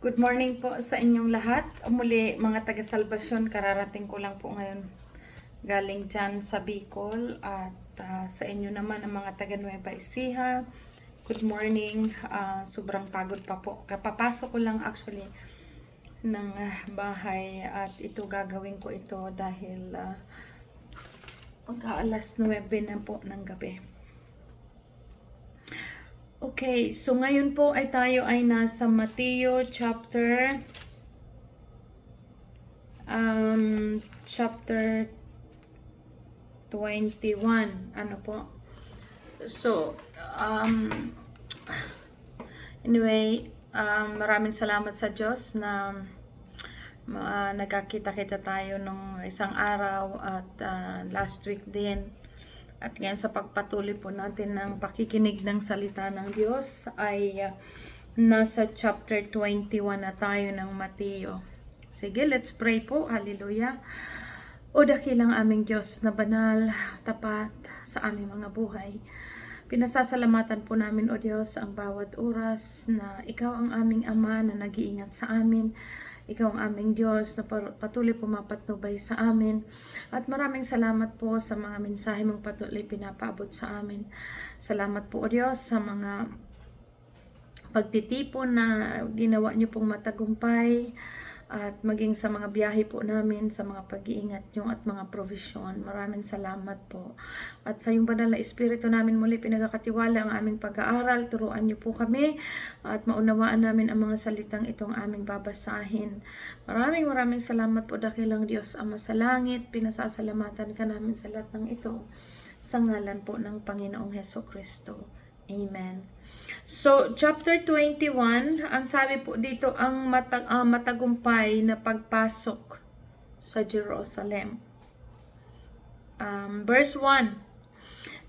Good morning po sa inyong lahat. Muli mga taga-salvasyon, kararating ko lang po ngayon galing dyan sa Bicol at ah, sa inyo naman ang mga taga Nueva Ecija. Good morning. Ah, sobrang pagod pa po. Kapapasok ko lang actually ng ah, bahay at ito gagawin ko ito dahil uh, alas 9 na po ng gabi. Okay, so ngayon po ay tayo ay nasa Mateo chapter um chapter 21. Ano po? So, um anyway, um, maraming salamat sa Diyos na ma- nagkakita-kita tayo nung isang araw at ah, last week din. At ngayon sa pagpatuloy po natin ng pakikinig ng salita ng Diyos ay ah, nasa chapter 21 na tayo ng Mateo. Sige, let's pray po. Hallelujah. O dakilang aming Diyos na banal, tapat sa aming mga buhay. Pinasasalamatan po namin, O Diyos, ang bawat oras na Ikaw ang aming Ama na nag-iingat sa amin. Ikaw ang aming Diyos na patuloy pumapatnubay sa amin. At maraming salamat po sa mga mensahe mong patuloy pinapaabot sa amin. Salamat po, O Diyos, sa mga pagtitipon na ginawa niyo pong matagumpay at maging sa mga biyahe po namin, sa mga pag-iingat niyo at mga provision. Maraming salamat po. At sa iyong banal na espiritu namin muli pinagkakatiwala ang aming pag-aaral. Turuan niyo po kami at maunawaan namin ang mga salitang itong aming babasahin. Maraming maraming salamat po dakilang Diyos Ama sa langit. Pinasasalamatan ka namin sa lahat ng ito. Sa ngalan po ng Panginoong Heso Kristo. Amen. So, chapter 21, ang sabi po dito, ang matag ah, matagumpay na pagpasok sa Jerusalem. Um, verse 1,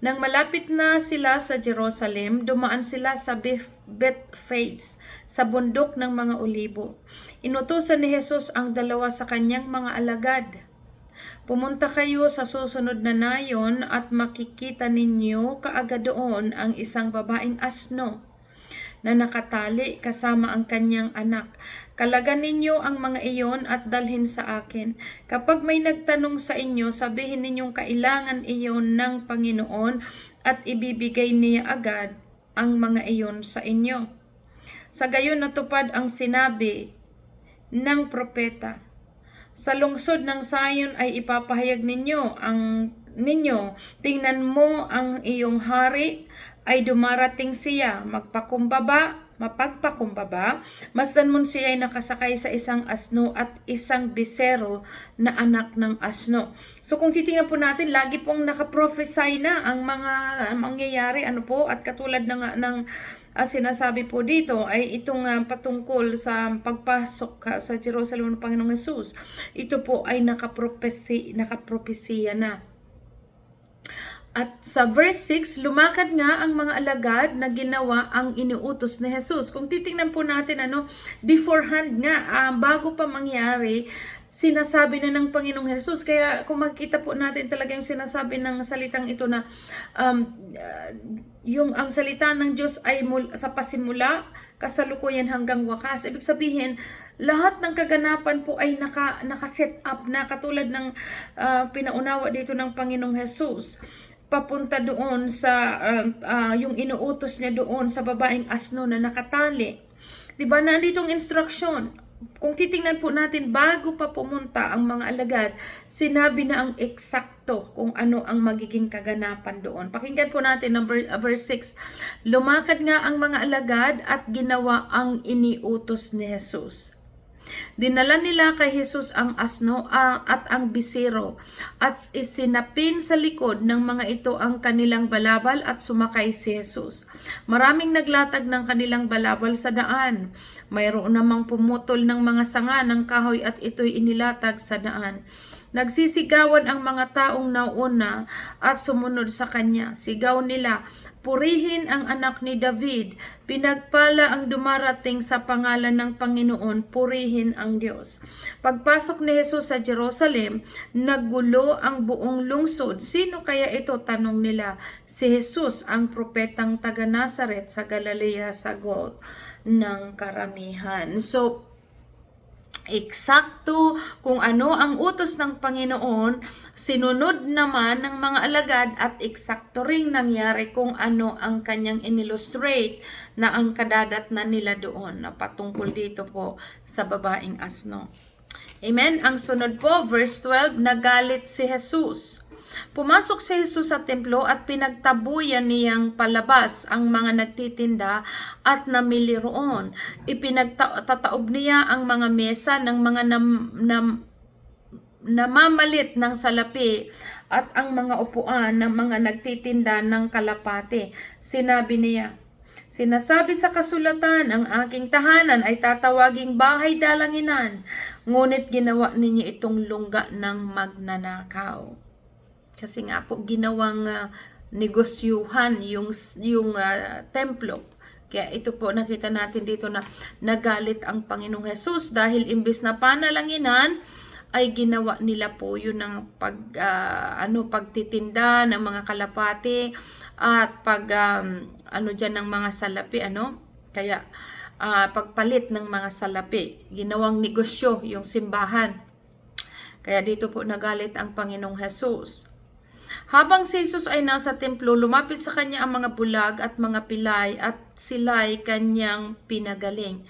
Nang malapit na sila sa Jerusalem, dumaan sila sa Beth- Bethphage, sa bundok ng mga olibo. Inutosan ni Jesus ang dalawa sa kanyang mga alagad. Pumunta kayo sa susunod na nayon at makikita ninyo kaagad doon ang isang babaeng asno na nakatali kasama ang kanyang anak. Kalagan ninyo ang mga iyon at dalhin sa akin. Kapag may nagtanong sa inyo, sabihin ninyong kailangan iyon ng Panginoon at ibibigay niya agad ang mga iyon sa inyo. Sa gayon natupad ang sinabi ng propeta. Sa lungsod ng Sayon ay ipapahayag ninyo ang ninyo. Tingnan mo ang iyong hari ay dumarating siya magpakumbaba, mapagpakumbaba. Masdan mo siya ay nakasakay sa isang asno at isang bisero na anak ng asno. So kung titingnan po natin, lagi pong nakaprophesy na ang mga mangyayari ano po at katulad ng ng ah, sinasabi po dito ay itong ah, patungkol sa pagpasok ah, sa Jerusalem ng Panginoong Yesus. Ito po ay nakapropesi, nakapropesiya na. At sa verse 6, lumakad nga ang mga alagad na ginawa ang iniutos ni Jesus. Kung titingnan po natin, ano, beforehand nga, ah, bago pa mangyari, sinasabi na ng Panginoong Jesus. Kaya kung makikita po natin talaga yung sinasabi ng salitang ito na um, ah, yung ang salita ng Diyos ay mul- sa pasimula, kasalukuyan hanggang wakas. Ibig sabihin, lahat ng kaganapan po ay naka, naka-set up na katulad ng ah, pinaunawa dito ng Panginoong Jesus papunta doon sa ah, ah, yung inuutos niya doon sa babaeng asno na nakatali. 'Di ba? Nanditong instruction. Kung titingnan po natin bago pa pumunta ang mga alagad, sinabi na ang eksakto kung ano ang magiging kaganapan doon. Pakinggan po natin ang ver- verse 6. Lumakad nga ang mga alagad at ginawa ang iniutos ni Jesus. Dinala nila kay Jesus ang asno at ang bisero at isinapin sa likod ng mga ito ang kanilang balabal at sumakay si Jesus. Maraming naglatag ng kanilang balabal sa daan. Mayroon namang pumutol ng mga sanga ng kahoy at ito'y inilatag sa daan. Nagsisigawan ang mga taong nauna at sumunod sa kanya. Sigaw nila, Purihin ang anak ni David. Pinagpala ang dumarating sa pangalan ng Panginoon. Purihin ang Diyos. Pagpasok ni Jesus sa Jerusalem, naggulo ang buong lungsod. Sino kaya ito? Tanong nila. Si Jesus, ang propetang taga Nazaret sa Galilea, sagot. ng karamihan. So, eksakto kung ano ang utos ng Panginoon, sinunod naman ng mga alagad at eksakto ring nangyari kung ano ang kanyang inilustrate na ang kadadat na nila doon na patungkol dito po sa babaeng asno. Amen. Ang sunod po, verse 12, nagalit si Jesus. Pumasok si Jesus sa templo at pinagtabuyan niyang palabas ang mga nagtitinda at namili roon. Ipinagtataob niya ang mga mesa ng mga nam, nam, namamalit ng salapi at ang mga upuan ng mga nagtitinda ng kalapate. Sinabi niya, Sinasabi sa kasulatan, ang aking tahanan ay tatawaging bahay dalanginan, ngunit ginawa ninyo itong lungga ng magnanakaw. Kasi nga po ginawang ah, negosyuhan yung yung ah, templo. Kaya ito po nakita natin dito na nagalit ang Panginoong Hesus dahil imbes na panalanginan ay ginawa nila po yun ng pag ah, ano pagtitinda ng mga kalapati at pag um, ano diyan ng mga salapi ano? Kaya ah, pagpalit ng mga salapi ginawang negosyo yung simbahan. Kaya dito po nagalit ang Panginoong Hesus habang si Jesus ay nasa templo, lumapit sa kanya ang mga bulag at mga pilay at sila'y kanyang pinagaling.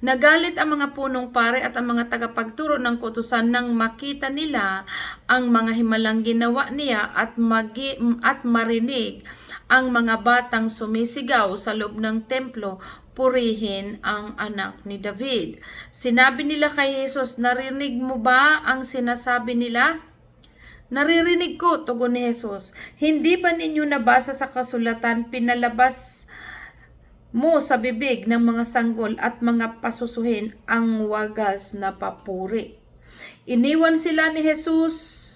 Nagalit ang mga punong pare at ang mga tagapagturo ng kutusan nang makita nila ang mga himalang ginawa niya at, magi, at marinig ang mga batang sumisigaw sa loob ng templo purihin ang anak ni David. Sinabi nila kay Jesus, narinig mo ba ang sinasabi nila? Naririnig ko, tugon ni Jesus. Hindi ba ninyo nabasa sa kasulatan, pinalabas mo sa bibig ng mga sanggol at mga pasusuhin ang wagas na papuri. Iniwan sila ni Jesus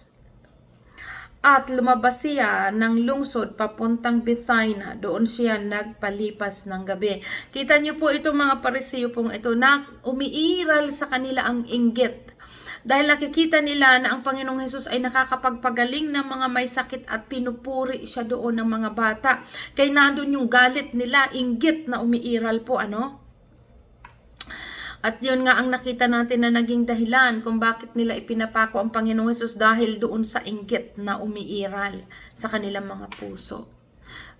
at lumabas siya ng lungsod papuntang Bethsaida. Doon siya nagpalipas ng gabi. Kita niyo po itong mga parisiyo pong ito na umiiral sa kanila ang inggit dahil nakikita nila na ang Panginoong Hesus ay nakakapagpagaling ng mga may sakit at pinupuri siya doon ng mga bata. Kaya nandun yung galit nila, inggit na umiiral po, ano? At yun nga ang nakita natin na naging dahilan kung bakit nila ipinapako ang Panginoong Hesus dahil doon sa inggit na umiiral sa kanilang mga puso.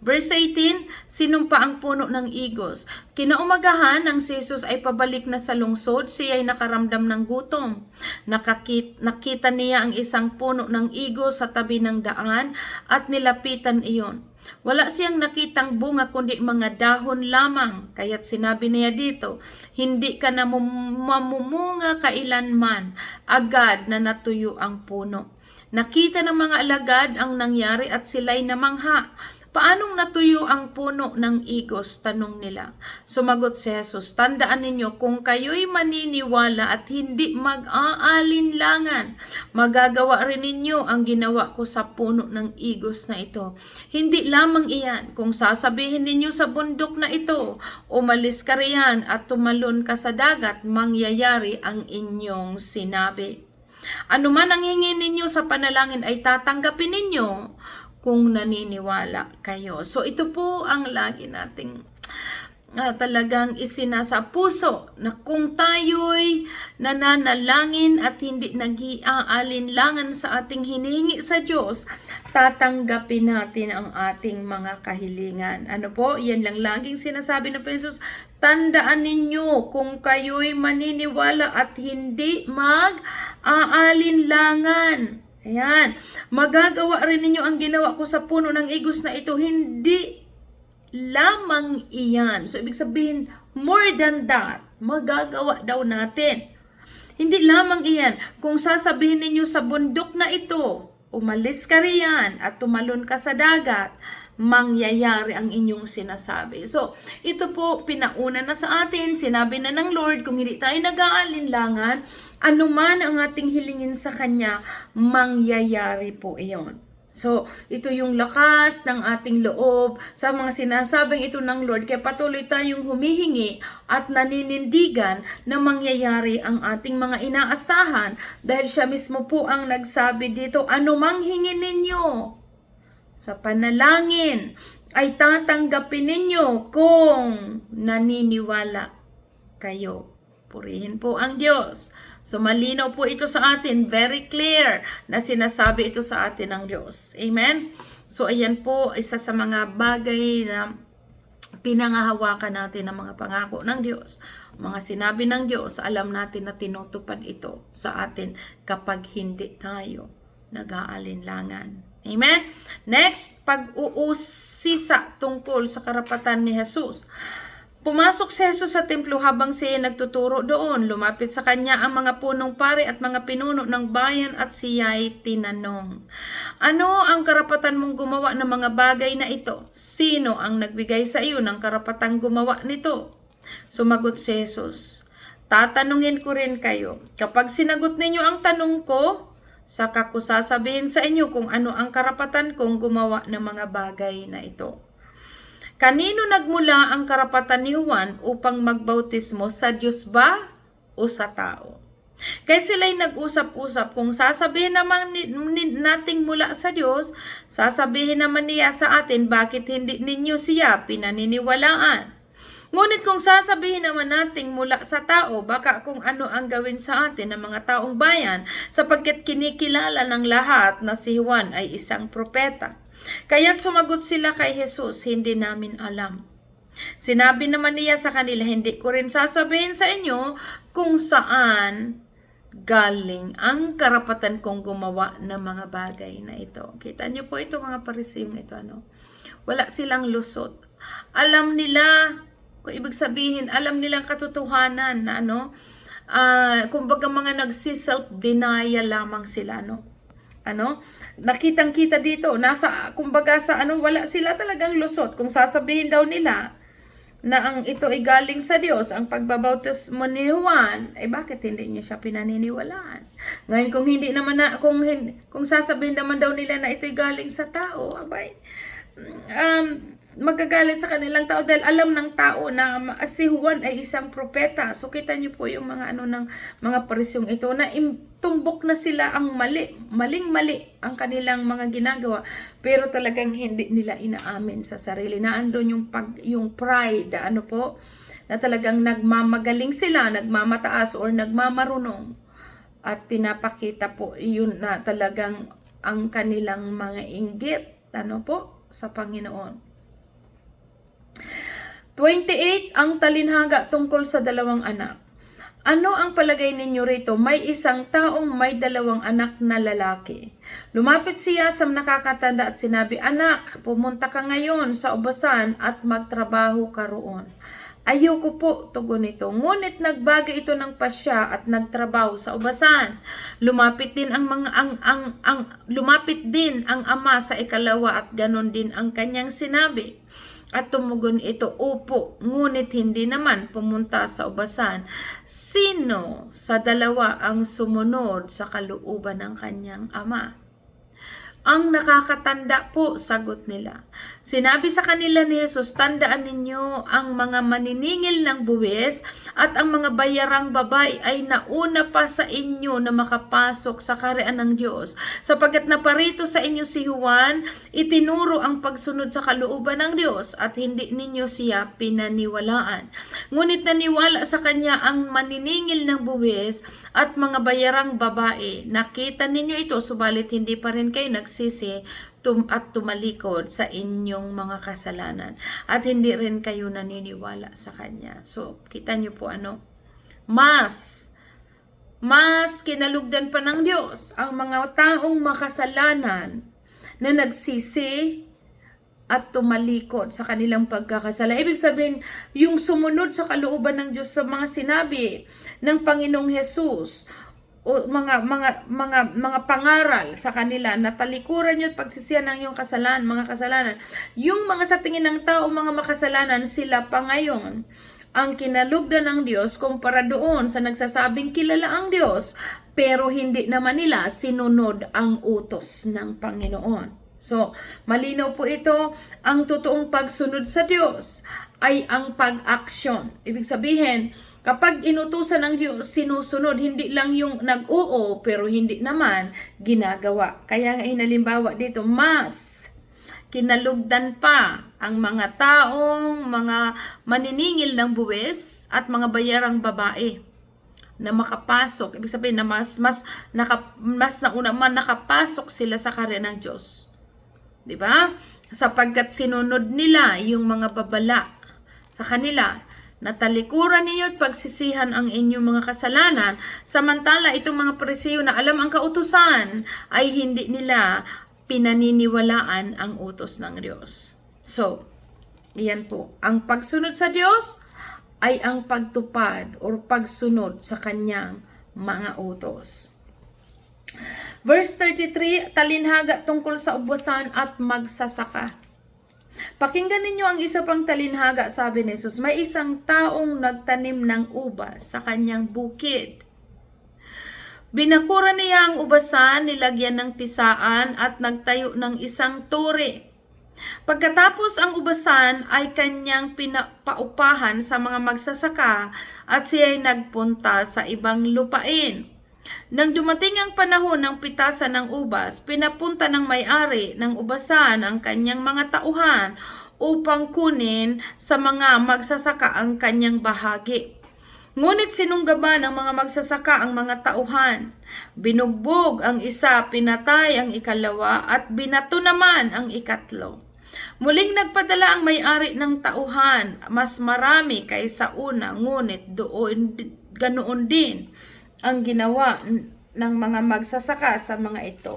Verse 18, sinumpa ang puno ng igos. Kinaumagahan ng si Jesus ay pabalik na sa lungsod, siya ay nakaramdam ng gutom. Nakakit, nakita niya ang isang puno ng igos sa tabi ng daan at nilapitan iyon. Wala siyang nakitang bunga kundi mga dahon lamang. Kaya't sinabi niya dito, hindi ka na mamumunga kailanman, agad na natuyo ang puno. Nakita ng mga alagad ang nangyari at sila'y namangha. Paanong natuyo ang puno ng igos? Tanong nila. Sumagot si Jesus, tandaan ninyo, kung kayo'y maniniwala at hindi mag-aalinlangan, magagawa rin ninyo ang ginawa ko sa puno ng igos na ito. Hindi lamang iyan, kung sasabihin ninyo sa bundok na ito, umalis ka riyan at tumalon ka sa dagat, mangyayari ang inyong sinabi. Ano man ang hingin ninyo sa panalangin ay tatanggapin ninyo kung naniniwala kayo. So ito po ang lagi nating uh, talagang isinasa puso na kung tayo'y nananalangin at hindi nag-aalinlangan sa ating hinihingi sa Diyos, tatanggapin natin ang ating mga kahilingan. Ano po? Yan lang laging sinasabi ng Jesus, tandaan ninyo kung kayo'y maniniwala at hindi mag-aalinlangan Ayan. Magagawa rin ninyo ang ginawa ko sa puno ng igos na ito. Hindi lamang iyan. So, ibig sabihin, more than that, magagawa daw natin. Hindi lamang iyan. Kung sasabihin ninyo sa bundok na ito, umalis ka riyan at tumalon ka sa dagat, mangyayari ang inyong sinasabi. So, ito po pinauna na sa atin, sinabi na ng Lord, kung hindi tayo nag-aalinlangan, anuman ang ating hilingin sa Kanya, mangyayari po iyon. So, ito yung lakas ng ating loob sa mga sinasabing ito ng Lord. Kaya patuloy tayong humihingi at naninindigan na mangyayari ang ating mga inaasahan dahil siya mismo po ang nagsabi dito, anumang hingin ninyo, sa panalangin ay tatanggapin ninyo kung naniniwala kayo. Purihin po ang Diyos. So malinaw po ito sa atin, very clear na sinasabi ito sa atin ng Diyos. Amen? So ayan po, isa sa mga bagay na pinangahawakan natin ng mga pangako ng Diyos. Mga sinabi ng Diyos, alam natin na tinutupad ito sa atin kapag hindi tayo nag-aalinlangan. Amen? Next, pag-uusisa tungkol sa karapatan ni Jesus. Pumasok si Jesus sa templo habang siya nagtuturo doon. Lumapit sa kanya ang mga punong pare at mga pinuno ng bayan at siya'y tinanong. Ano ang karapatan mong gumawa ng mga bagay na ito? Sino ang nagbigay sa iyo ng karapatang gumawa nito? Sumagot si Jesus. Tatanungin ko rin kayo. Kapag sinagot ninyo ang tanong ko, saka ko sasabihin sa inyo kung ano ang karapatan kong gumawa ng mga bagay na ito. Kanino nagmula ang karapatan ni Juan upang magbautismo? Sa Diyos ba o sa tao? Kaya sila'y nag-usap-usap kung sasabihin naman ni, ni- nating mula sa Diyos, sasabihin naman niya sa atin bakit hindi ninyo siya pinaniniwalaan. Ngunit kung sasabihin naman nating mula sa tao, baka kung ano ang gawin sa atin ng mga taong bayan, sapagkat kinikilala ng lahat na si Juan ay isang propeta. Kaya't sumagot sila kay Jesus, hindi namin alam. Sinabi naman niya sa kanila, hindi ko rin sasabihin sa inyo kung saan galing ang karapatan kong gumawa ng mga bagay na ito. Kita niyo po ito mga parisiyong ito. Ano? Wala silang lusot. Alam nila, kung ibig sabihin, alam nilang katotohanan na ano, ah, kumbaga mga nagsi-self-denial lamang sila, no? ano, nakitang kita dito, nasa, kumbaga sa ano, wala sila talagang lusot. Kung sasabihin daw nila na ang ito ay galing sa Diyos, ang pagbabautismo ni Juan, ay bakit hindi niyo siya pinaniniwalaan? Ngayon, kung hindi naman na, kung, kung sasabihin naman daw nila na ito ay galing sa tao, abay, um, magagalit sa kanilang tao dahil alam ng tao na si Juan ay isang propeta. So kita niyo po yung mga ano ng mga parisyong ito na tumbok na sila ang mali, maling-mali ang kanilang mga ginagawa pero talagang hindi nila inaamin sa sarili. Na andun yung pag yung pride, ano po, na talagang nagmamagaling sila, nagmamataas or nagmamarunong at pinapakita po yun na talagang ang kanilang mga inggit, ano po, sa Panginoon. 28 ang talinhaga tungkol sa dalawang anak. Ano ang palagay ninyo rito? May isang taong may dalawang anak na lalaki. Lumapit siya sa nakakatanda at sinabi, Anak, pumunta ka ngayon sa ubasan at magtrabaho ka roon. Ayoko po, tugon nito. Ngunit nagbagay ito ng pasya at nagtrabaho sa ubasan. Lumapit din ang mga ang ang ang lumapit din ang ama sa ikalawa at ganon din ang kanyang sinabi. At tumugon ito, upo, ngunit hindi naman pumunta sa ubasan. Sino sa dalawa ang sumunod sa kalooban ng kanyang ama? Ang nakakatanda po, sagot nila. Sinabi sa kanila ni Jesus, tandaan ninyo ang mga maniningil ng buwis at ang mga bayarang babae ay nauna pa sa inyo na makapasok sa karian ng Diyos. Sapagat naparito sa inyo si Juan, itinuro ang pagsunod sa kalooban ng Diyos at hindi ninyo siya pinaniwalaan. Ngunit naniwala sa kanya ang maniningil ng buwis at mga bayarang babae. Nakita ninyo ito, subalit hindi pa rin kayo nagsisi tum- at tumalikod sa inyong mga kasalanan. At hindi rin kayo naniniwala sa Kanya. So, kita niyo po ano, mas mas kinalugdan pa ng Diyos ang mga taong makasalanan na nagsisi at tumalikod sa kanilang pagkakasala. Ibig sabihin, yung sumunod sa kalooban ng Diyos sa mga sinabi ng Panginoong Hesus o mga mga mga mga pangaral sa kanila na talikuran niyo at pagsisihan ng iyong kasalanan, mga kasalanan. Yung mga sa tingin ng tao, mga makasalanan, sila pa ngayon ang kinalugdan ng Diyos kumpara doon sa nagsasabing kilala ang Diyos pero hindi naman nila sinunod ang utos ng Panginoon. So, malinaw po ito, ang totoong pagsunod sa Diyos ay ang pag-aksyon. Ibig sabihin, kapag inutusan ng Diyos, sinusunod, hindi lang yung nag-oo, pero hindi naman ginagawa. Kaya nga inalimbawa dito, mas kinalugdan pa ang mga taong mga maniningil ng buwis at mga bayarang babae na makapasok. Ibig sabihin na mas, mas, naka, mas nauna man nakapasok sila sa karya ng Diyos. Di ba? Sapagkat sinunod nila yung mga babala sa kanila na talikuran ninyo at pagsisihan ang inyong mga kasalanan, samantala itong mga presyo na alam ang kautusan ay hindi nila pinaniniwalaan ang utos ng Diyos. So, iyan po. Ang pagsunod sa Diyos ay ang pagtupad or pagsunod sa kanyang mga utos. Verse 33, talinhaga tungkol sa ubusan at magsasaka. Pakinggan ninyo ang isa pang talinhaga, sabi ni Jesus. May isang taong nagtanim ng ubas sa kanyang bukid. Binakura niya ang ubasan, nilagyan ng pisaan at nagtayo ng isang turi. Pagkatapos ang ubasan ay kanyang pinapaupahan sa mga magsasaka at siya ay nagpunta sa ibang lupain. Nang dumating ang panahon ng pitasan ng ubas, pinapunta ng may-ari ng ubasan ang kanyang mga tauhan upang kunin sa mga magsasaka ang kanyang bahagi. Ngunit sinunggaban ng mga magsasaka ang mga tauhan. Binugbog ang isa, pinatay ang ikalawa, at binato naman ang ikatlo. Muling nagpadala ang may-ari ng tauhan, mas marami kaysa una, ngunit doon ganoon din ang ginawa ng mga magsasaka sa mga ito.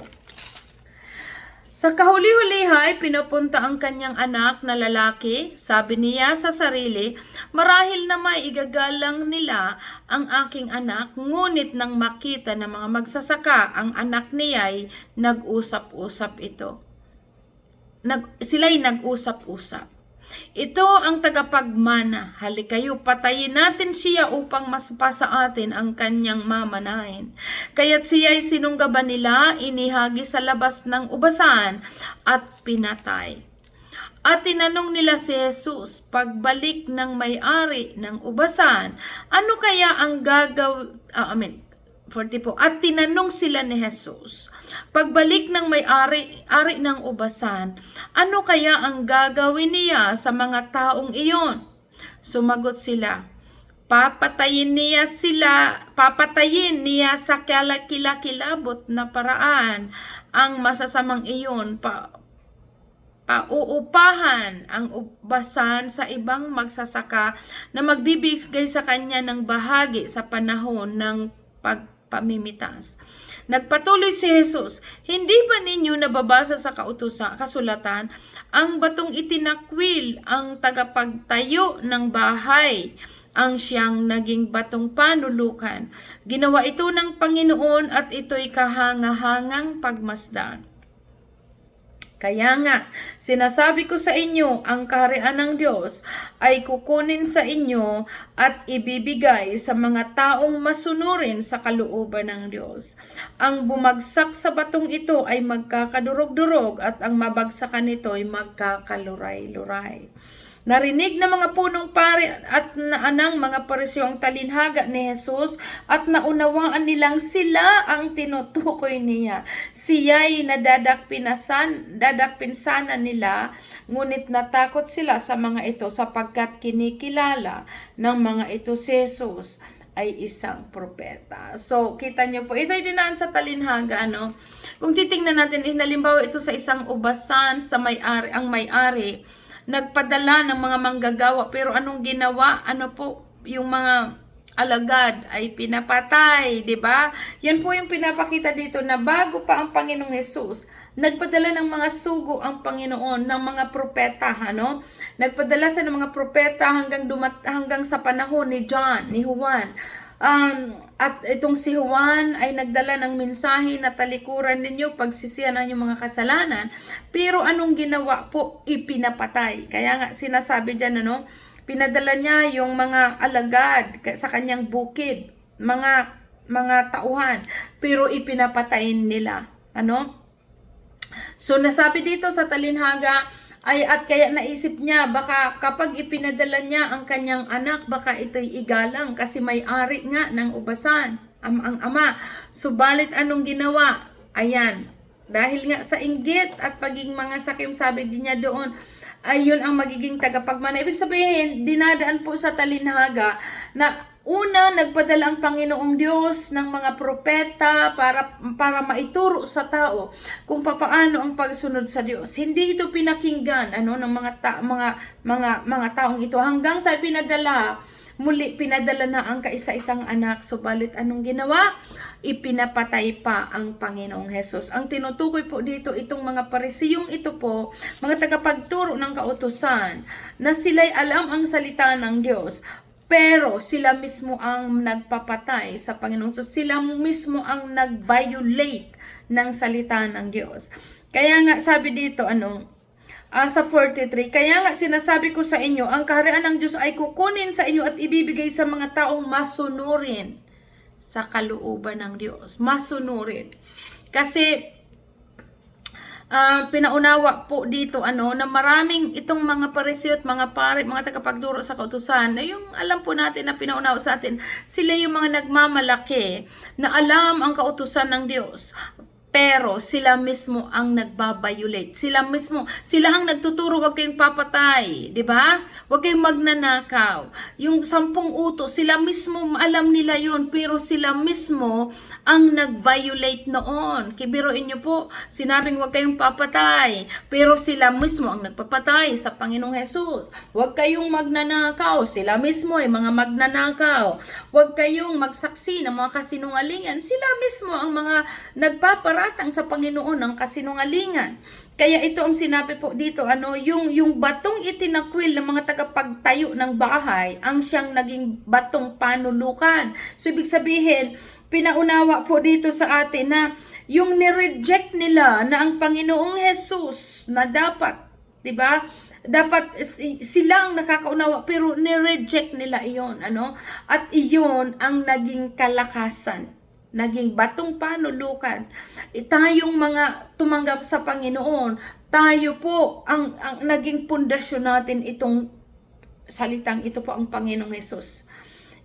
Sa kahuli-hulihay, pinupunta ang kanyang anak na lalaki. Sabi niya sa sarili, marahil na may igagalang nila ang aking anak, ngunit nang makita ng mga magsasaka ang anak niya'y nag-usap-usap ito. Nag, sila'y nag-usap-usap. Ito ang tagapagmana. Halikayo, patayin natin siya upang maspa sa atin ang kanyang mamanahin. Kaya't siya ay sinunggaban nila, inihagi sa labas ng ubasan at pinatay. At tinanong nila si Jesus, pagbalik ng may-ari ng ubasan, ano kaya ang gagaw... Ah, I mean, 44. At tinanong sila ni Jesus, pagbalik ng may-ari ari ng ubasan, ano kaya ang gagawin niya sa mga taong iyon? Sumagot sila, papatayin niya sila, papatayin niya sa kilakilabot na paraan ang masasamang iyon pa, pauupahan ang ubasan sa ibang magsasaka na magbibigay sa kanya ng bahagi sa panahon ng pagpamimitas. Nagpatuloy si Jesus, hindi ba ninyo nababasa sa kautusan, kasulatan, ang batong itinakwil ang tagapagtayo ng bahay, ang siyang naging batong panulukan. Ginawa ito ng Panginoon at ito'y kahangahangang pagmasdan. Kaya nga, sinasabi ko sa inyo, ang kaharian ng Diyos ay kukunin sa inyo at ibibigay sa mga taong masunurin sa kalooban ng Diyos. Ang bumagsak sa batong ito ay magkakadurog-durog at ang mabagsakan nito ay magkakaluray-luray. Narinig ng mga punong pari at naanang mga parisyo ang talinhaga ni Jesus at naunawaan nilang sila ang tinutukoy niya. Siya'y nadadakpinasan, dadakpinsana nila, ngunit natakot sila sa mga ito sapagkat kinikilala ng mga ito si Jesus ay isang propeta. So, kita nyo po, ito'y dinaan sa talinhaga, ano? Kung titingnan natin, inalimbawa ito sa isang ubasan sa may-ari, ang may-ari, nagpadala ng mga manggagawa pero anong ginawa? Ano po yung mga alagad ay pinapatay, 'di ba? Yan po yung pinapakita dito na bago pa ang Panginoong Hesus, nagpadala ng mga sugo ang Panginoon ng mga propeta, ano? Nagpadala sa mga propeta hanggang dumat hanggang sa panahon ni John, ni Juan. Um, at itong si Juan ay nagdala ng mensahe na talikuran ninyo, pagsisiyan ng inyong mga kasalanan. Pero anong ginawa po? Ipinapatay. Kaya nga sinasabi dyan, ano, pinadala niya yung mga alagad sa kanyang bukid, mga mga tauhan, pero ipinapatayin nila. Ano? So nasabi dito sa talinhaga, ay at kaya naisip niya baka kapag ipinadala niya ang kanyang anak baka ito'y igalang kasi may-ari nga ng ubasan ang, ang ama subalit anong ginawa ayan Dahil nga sa inggit at pagiging mga sakim, sabi din niya doon, ayun ang magiging tagapagmana. Ibig sabihin, dinadaan po sa talinhaga na Una, nagpadala ang Panginoong Diyos ng mga propeta para para maituro sa tao kung papaano ang pagsunod sa Diyos. Hindi ito pinakinggan ano ng mga ta, mga mga mga taong ito hanggang sa pinadala muli pinadala na ang kaisa-isang anak subalit anong ginawa? Ipinapatay pa ang Panginoong Hesus. Ang tinutukoy po dito itong mga parisiyong ito po, mga tagapagturo ng kautusan na sila'y alam ang salita ng Diyos pero sila mismo ang nagpapatay sa Panginoon. So sila mismo ang nag-violate ng salita ng Diyos. Kaya nga sabi dito ano, ah, sa 43, kaya nga sinasabi ko sa inyo, ang kaharian ng Diyos ay kukunin sa inyo at ibibigay sa mga taong masunurin sa kalooban ng Diyos. Masunurin. Kasi ah, pinaunawa po dito ano na maraming itong mga parisyo at mga pare, mga tagapagduro sa kautusan na yung alam po natin na pinaunawa sa atin, sila yung mga nagmamalaki na alam ang kautusan ng Diyos. Pero sila mismo ang nagbabiolate. Sila mismo, sila ang nagtuturo, wag kayong papatay, di ba? Wag kayong magnanakaw. Yung sampung utos, sila mismo alam nila yon pero sila mismo ang nag-violate noon. Kibiruin niyo po, sinabing wag kayong papatay, pero sila mismo ang nagpapatay sa Panginoong Hesus. Wag kayong magnanakaw, sila mismo ay mga magnanakaw. Wag kayong magsaksi ng mga kasinungalingan, sila mismo ang mga nagpaparatang sa Panginoon ng kasinungalingan. Kaya ito ang sinabi po dito, ano, yung, yung batong itinakwil ng mga tagapagtayo ng bahay, ang siyang naging batong panulukan. So, ibig sabihin, pinaunawa po dito sa atin na yung nireject nila na ang Panginoong Jesus na dapat, di ba? Dapat si- sila ang nakakaunawa pero nireject nila iyon, ano? At iyon ang naging kalakasan naging batong panulukan. E, tayong mga tumanggap sa Panginoon, tayo po ang, ang naging pundasyon natin itong salitang ito po ang Panginoong Yesus.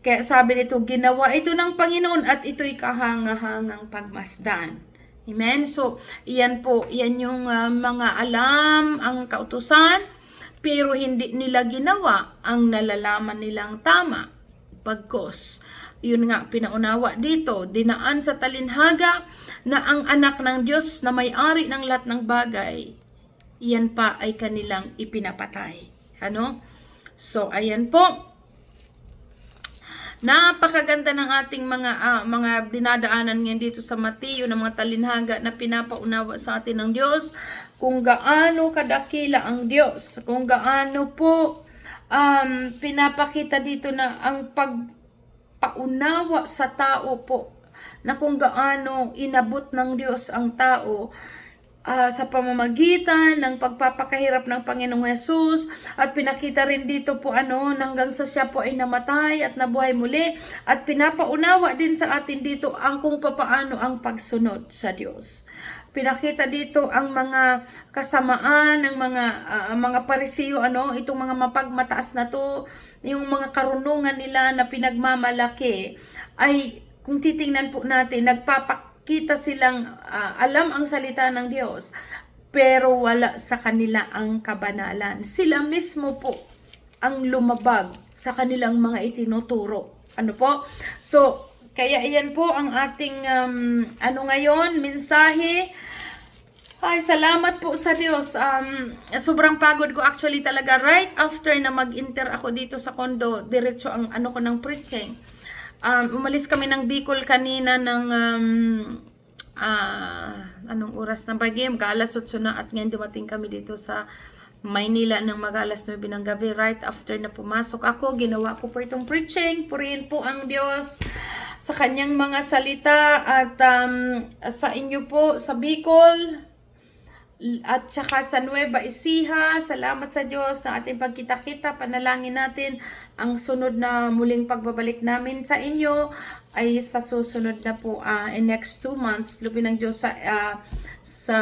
Kaya sabi nito, ginawa ito ng Panginoon at ito'y kahangahangang pagmasdan. Amen? So, iyan po, iyan yung ah, mga alam, ang kautusan, pero hindi nila ginawa ang nalalaman nilang tama. Pagkos, yun nga, pinaunawa dito, dinaan sa talinhaga na ang anak ng Diyos na may-ari ng lahat ng bagay, yan pa ay kanilang ipinapatay. Ano? So, ayan po. Napakaganda ng ating mga ah, mga dinadaanan ngayon dito sa Mateo ng mga talinhaga na pinapaunawa sa atin ng Diyos kung gaano kadakila ang Diyos, kung gaano po um, pinapakita dito na ang pagpaunawa sa tao po na kung gaano inabot ng Diyos ang tao ah, sa pamamagitan ng pagpapakahirap ng Panginoong Yesus at pinakita rin dito po ano hanggang sa siya po ay namatay at nabuhay muli at pinapaunawa din sa atin dito ang kung papaano ang pagsunod sa Diyos. Pinakita dito ang mga kasamaan ng mga ah, mga parisiyo ano itong mga mapagmataas na to yung mga karunungan nila na pinagmamalaki ay kung titingnan po natin nagpapakita silang ah, alam ang salita ng Diyos pero wala sa kanila ang kabanalan. Sila mismo po ang lumabag sa kanilang mga itinuturo. Ano po? So, kaya iyan po ang ating um, ano ngayon, mensahe. Ay, salamat po sa Diyos. Um, sobrang pagod ko actually talaga right after na mag-inter ako dito sa condo, diretso ang ano ko ng preaching. Um, umalis kami ng Bicol kanina ng um, ah, anong oras na ba game? Alas 8 na at ngayon dumating kami dito sa Maynila ng mag-alas 9 ng gabi right after na pumasok ako. Ginawa ko po itong preaching. Purihin po ang Diyos sa kanyang mga salita at um, sa inyo po sa Bicol at saka sa Nueva Ecija, salamat sa Diyos sa ating pagkita-kita, panalangin natin ang sunod na muling pagbabalik namin sa inyo ay sa susunod na po ah, in next two months. Lubi ng Diyos sa ah, sa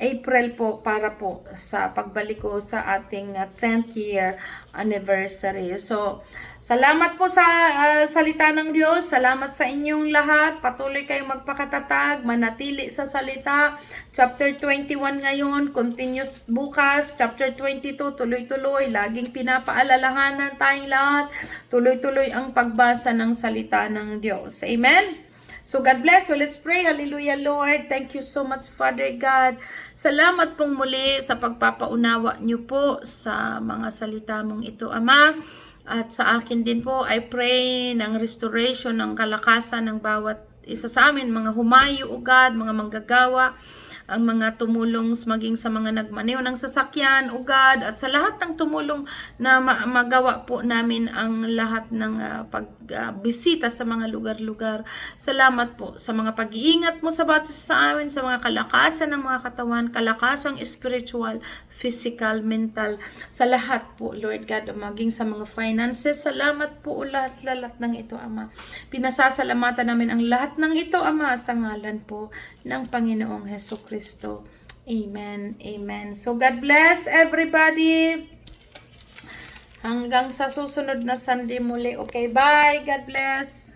April po para po sa pagbalik ko sa ating ah, 10th year anniversary. So, salamat po sa ah, salita ng Diyos. Salamat sa inyong lahat. Patuloy kayong magpakatatag, manatili sa salita. Chapter 21 ngayon, continuous bukas. Chapter 22, tuloy-tuloy. Laging pinapaalalahanan tayong lahat. Tuloy-tuloy ang pagbasa ng salita ng Diyos. Amen? So God bless. So let's pray. Hallelujah, Lord. Thank you so much, Father God. Salamat pong muli sa pagpapaunawa niyo po sa mga salita mong ito, Ama. At sa akin din po, I pray ng restoration ng kalakasan ng bawat isa sa amin, mga humayo, o God, mga manggagawa, ang mga tumulong maging sa mga nagmaneho ng sasakyan, o God, at sa lahat ng tumulong na ma- magawa po namin ang lahat ng ah, pagbisita sa mga lugar-lugar. Salamat po sa mga pag-iingat mo sa bawat isa sa amin, sa mga kalakasan ng mga katawan, kalakasang spiritual, physical, mental, sa lahat po, Lord God, maging sa mga finances. Salamat po lahat-lahat ng ito, Ama. Pinasasalamatan namin ang lahat ng ito, Ama, sa ngalan po ng Panginoong Heso Kristo. Amen. Amen. So God bless everybody. Hanggang sa susunod na Sunday muli. Okay, bye. God bless.